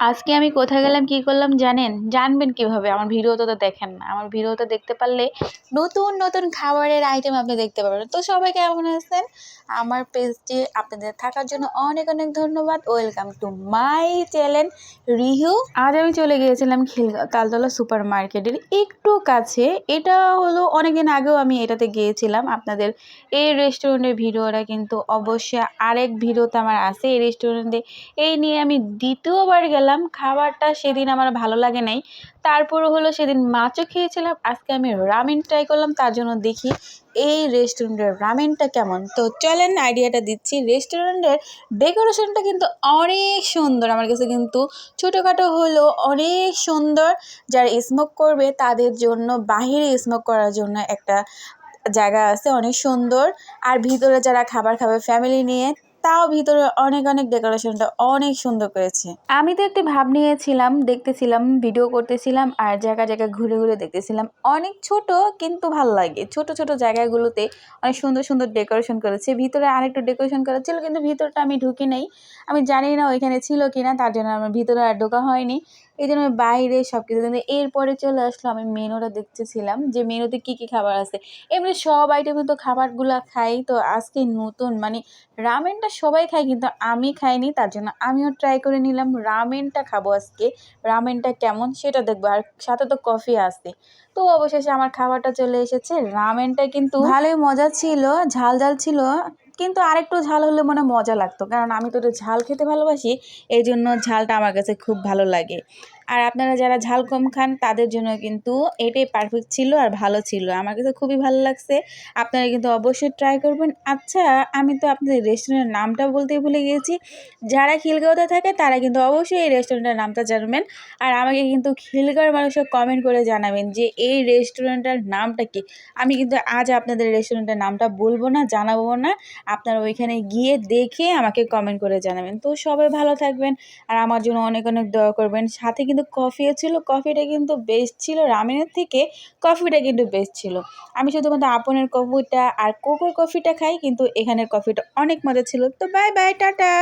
আজকে আমি কোথায় গেলাম, কি করলাম জানেন? জানবেন কীভাবে, আমার ভিডিওতে তো দেখেন না। আমার ভিডিওতে দেখতে পারলে নতুন নতুন খাবারের আইটেম আপনি দেখতে পারবেন। তো সবাই কেমন আছেন? আমার পেজটি আপনাদের থাকার জন্য অনেক অনেক ধন্যবাদ। Welcome to my channel Rihu আজ আমি চলে গিয়েছিলাম খিলগাঁও তালতলা সুপার মার্কেটের একটু কাছে। এটা হলো অনেকদিন আগেও আমি এটাতে গিয়েছিলাম। আপনাদের এই রেস্টুরেন্টের ভিডিওটা কিন্তু অবশ্যই আরেক ভিডিওতে আমার আছে। এই রেস্টুরেন্টে এই নিয়ে আমি দ্বিতীয়বার গেলাম। খাবারটা সেদিন আমার ভালো লাগে নাই। তারপর হলো সেদিন মাছও খেয়েছিলাম, আজকে আমি রামেন ট্রাই করলাম, তার জন্য দেখি এই রেস্টুরেন্টের রামেনটা কেমন। তো চলেন আইডিয়াটা দিচ্ছি। রেস্টুরেন্টের ডেকোরেশনটা কিন্তু অনেক সুন্দর, আমার কাছে কিন্তু ছোটোখাটো হলো অনেক সুন্দর। যারা স্মোক করবে, তাদের জন্য, বাহিরে স্মোক করার জন্য একটা জায়গা আছে, অনেক সুন্দর। আর ভিতরে যারা খাবার খাবে ফ্যামিলি নিয়ে তাও ভিতরে অনেক অনেক ডেকোরেশনটা অনেক সুন্দর করেছে। আমি তো একটি ভাব নিয়েছিলাম, দেখতেছিলাম, ভিডিও করতেছিলাম, আর জায়গা জায়গায় ঘুরে ঘুরে দেখতেছিলাম। অনেক ছোট কিন্তু ভালো লাগে। ছোট ছোট জায়গাগুলোতে অনেক সুন্দর সুন্দর ডেকোরেশন করেছে। ভিতরে আরেকটু ডেকোরেশন করা ছিল, কিন্তু ভিতরটা আমি ঢুকি নাই। আমি জানি না ওইখানে ছিল কিনা, তার জন্য আমার ভিতরে আর ঢোকা হয়নি। এই জন্য বাইরে সব কিছু কিন্তু এরপরে চলে আসলো, আমি মেনুটা দেখতেছিলাম যে মেনুতে কী কী খাবার আছে। এমনি সব আইটেমে তো খাবারগুলো খাই, তো আজকে নতুন মানে রামেনটা সবাই খায় কিন্তু আমি খাইনি, তার জন্য আমিও ট্রাই করে নিলাম, রামেনটা খাব আজকে, রামেনটা কেমন সেটা দেখব, আর সাথে তো কফি আসছে তো অবশেষে আমার খাবারটা চলে এসেছে, রামেনটা কিন্তু ভালোই মজা ছিল, ঝাল ঝাল ছিল কিন্তু আরেকটু ঝাল হলে মনে মজা লাগতো। কারণ আমি তো ঝাল খেতে ভালোবাসি এই জন্য ঝালটা আমার কাছে খুব ভালো লাগে। আর আপনারা যারা ঝাল কম খান, তাদের জন্য কিন্তু এটাই পারফেক্ট ছিল আর ভালো ছিল। আমার কাছে খুবই ভালো লাগছে। আপনারা কিন্তু অবশ্যই ট্রাই করবেন। আচ্ছা আমি তো আপনাদের রেস্টুরেন্টের নামটা বলতে ভুলে গিয়েছি। যারা খিলগাঁওতে থাকে, তারা কিন্তু অবশ্যই এই রেস্টুরেন্টের নামটা জানবেন। আর আমাকে কিন্তু খিলগাঁওয়ের মানুষের কমেন্ট করে জানাবেন যে, এই রেস্টুরেন্টের নামটা কি? আমি কিন্তু আজ আপনাদের রেস্টুরেন্টের নামটা বলব না, জানাব না। আপনারা ওইখানে গিয়ে দেখে আমাকে কমেন্ট করে জানাবেন। তো সবাই ভালো থাকবেন। আর আমার জন্য অনেক অনেক দোয়া করবেন। সাথে কিন্তু কফিও ছিল, কফিটা কিন্তু বেস্ট ছিল। রামেনের থেকে কফিটা কিন্তু বেস্ট ছিল। আমি শুধুমাত্র আপনের কফিটা আর কোকোর কফিটা খাই, কিন্তু এখানের কফিটা অনেক মজা ছিল। তো বাই বাই টাটা!